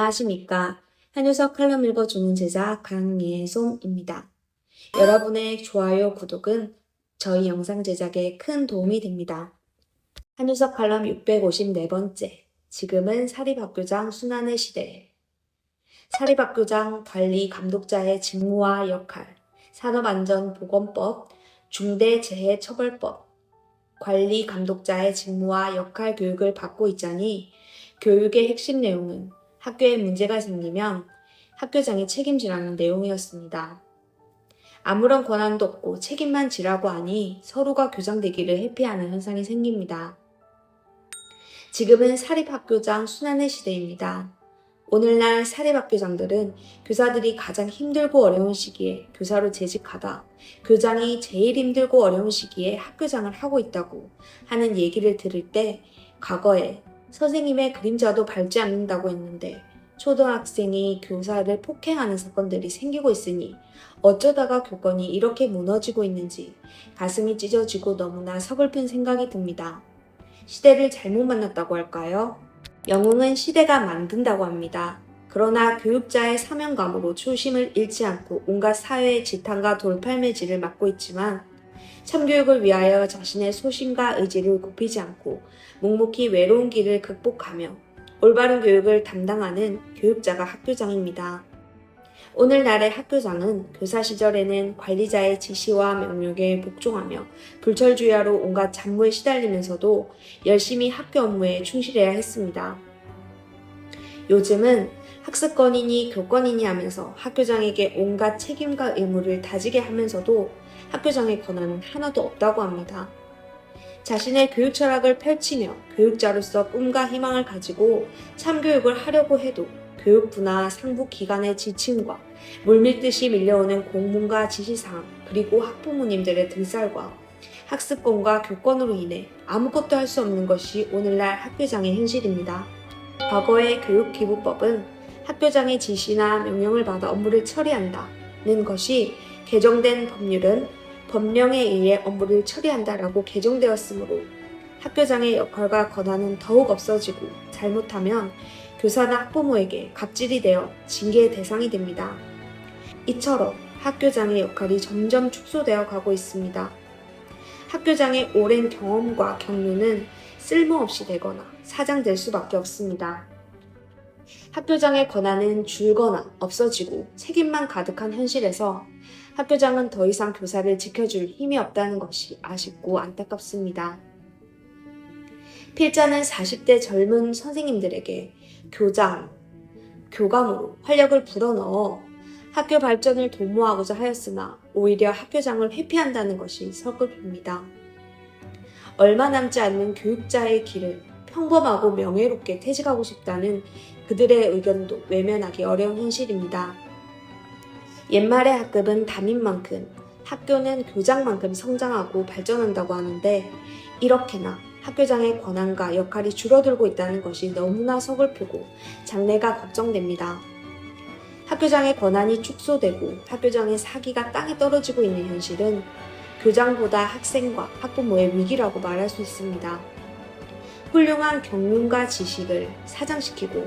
안녕하십니까. 한유석 칼럼 읽어주는 제자 강예솜입니다. 여러분의 좋아요, 구독은 저희 영상 제작에 큰 도움이 됩니다. 한유석 칼럼 654번째. 지금은 사립학교장 순환의 시대. 사립학교장 관리 감독자의 직무와 역할, 산업안전보건법, 중대재해처벌법, 관리 감독자의 직무와 역할 교육을 받고 있자니 교육의 핵심 내용은 학교에 문제가 생기면 학교장이 책임지라는 내용이었습니다. 아무런 권한도 없고 책임만 지라고 하니 서로가 교장되기를 회피하는 현상이 생깁니다. 지금은 사립학교장 순환의 시대입니다. 오늘날 사립학교장들은 교사들이 가장 힘들고 어려운 시기에 교사로 재직하다 교장이 제일 힘들고 어려운 시기에 학교장을 하고 있다고 하는 얘기를 들을 때 과거에 선생님의 그림자도 밟지 않는다고 했는데 초등학생이 교사를 폭행하는 사건들이 생기고 있으니 어쩌다가 교권이 이렇게 무너지고 있는지 가슴이 찢어지고 너무나 서글픈 생각이 듭니다. 시대를 잘못 만났다고 할까요? 영웅은 시대가 만든다고 합니다. 그러나 교육자의 사명감으로 초심을 잃지 않고 온갖 사회의 지탄과 돌팔매질을 맡고 있지만 참교육을 위하여 자신의 소신과 의지를 굽히지 않고 묵묵히 외로운 길을 극복하며 올바른 교육을 담당하는 교육자가 학교장입니다. 오늘날의 학교장은 교사 시절에는 관리자의 지시와 명령에 복종하며 불철주야로 온갖 잡무에 시달리면서도 열심히 학교 업무에 충실해야 했습니다. 요즘은 학습권이니 교권이니 하면서 학교장에게 온갖 책임과 의무를 다지게 하면서도 학교장의 권한은 하나도 없다고 합니다. 자신의 교육 철학을 펼치며 교육자로서 꿈과 희망을 가지고 참교육을 하려고 해도 교육부나 상부 기관의 지침과 물밀듯이 밀려오는 공문과 지시사항 그리고 학부모님들의 등살과 학습권과 교권으로 인해 아무것도 할 수 없는 것이 오늘날 학교장의 현실입니다. 과거의 교육기부법은 학교장의 지시나 명령을 받아 업무를 처리한다는 것이 개정된 법률은 법령에 의해 업무를 처리한다라고 개정되었으므로 학교장의 역할과 권한은 더욱 없어지고 잘못하면 교사나 학부모에게 갑질이 되어 징계의 대상이 됩니다. 이처럼 학교장의 역할이 점점 축소되어 가고 있습니다. 학교장의 오랜 경험과 경륜은 쓸모없이 되거나 사장될 수밖에 없습니다. 학교장의 권한은 줄거나 없어지고 책임만 가득한 현실에서 학교장은 더 이상 교사를 지켜줄 힘이 없다는 것이 아쉽고 안타깝습니다. 필자는 40대 젊은 선생님들에게 교장, 교감으로 활력을 불어넣어 학교 발전을 도모하고자 하였으나 오히려 학교장을 회피한다는 것이 서글픕니다. 얼마 남지 않는 교육자의 길을 평범하고 명예롭게 퇴직하고 싶다는 그들의 의견도 외면하기 어려운 현실입니다. 옛말의 학급은 담인 만큼 학교는 교장만큼 성장하고 발전한다고 하는데 이렇게나 학교장의 권한과 역할이 줄어들고 있다는 것이 너무나 서글프고 장래가 걱정됩니다. 학교장의 권한이 축소되고 학교장의 사기가 땅에 떨어지고 있는 현실은 교장보다 학생과 학부모의 위기라고 말할 수 있습니다. 훌륭한 경륜과 지식을 사장시키고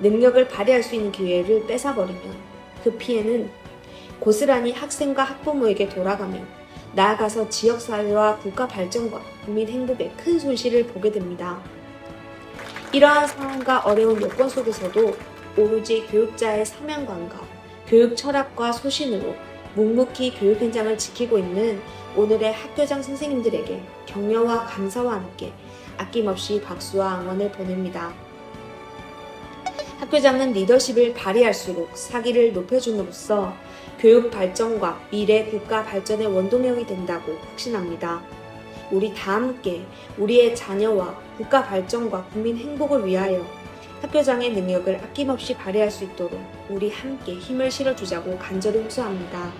능력을 발휘할 수 있는 기회를 뺏어버리면 그 피해는 고스란히 학생과 학부모에게 돌아가며 나아가서 지역사회와 국가 발전과 국민 행복에 큰 손실을 보게 됩니다. 이러한 상황과 어려운 여건 속에서도 오로지 교육자의 사명감과 교육 철학과 소신으로 묵묵히 교육 현장을 지키고 있는 오늘의 학교장 선생님들에게 격려와 감사와 함께 아낌없이 박수와 응원을 보냅니다. 학교장은 리더십을 발휘할수록 사기를 높여줌으로써 교육 발전과 미래 국가 발전의 원동력이 된다고 확신합니다. 우리 다 함께 우리의 자녀와 국가 발전과 국민 행복을 위하여 학교장의 능력을 아낌없이 발휘할 수 있도록 우리 함께 힘을 실어주자고 간절히 호소합니다.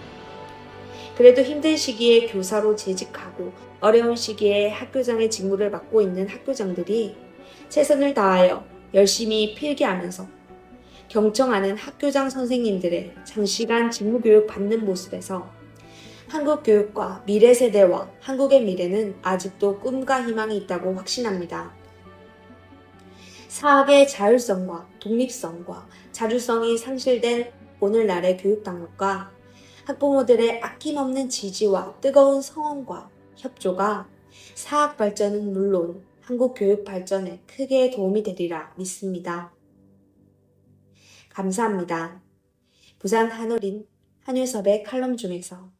그래도 힘든 시기에 교사로 재직하고 어려운 시기에 학교장의 직무를 맡고 있는 학교장들이 최선을 다하여 열심히 필기하면서 경청하는 학교장 선생님들의 장시간 직무교육 받는 모습에서 한국 교육과 미래 세대와 한국의 미래는 아직도 꿈과 희망이 있다고 확신합니다. 사학의 자율성과 독립성과 자주성이 상실된 오늘날의 교육 당국과 학부모들의 아낌없는 지지와 뜨거운 성원과 협조가 사학 발전은 물론 한국 교육 발전에 크게 도움이 되리라 믿습니다. 감사합니다. 부산 한올인 한유섭의 칼럼 중에서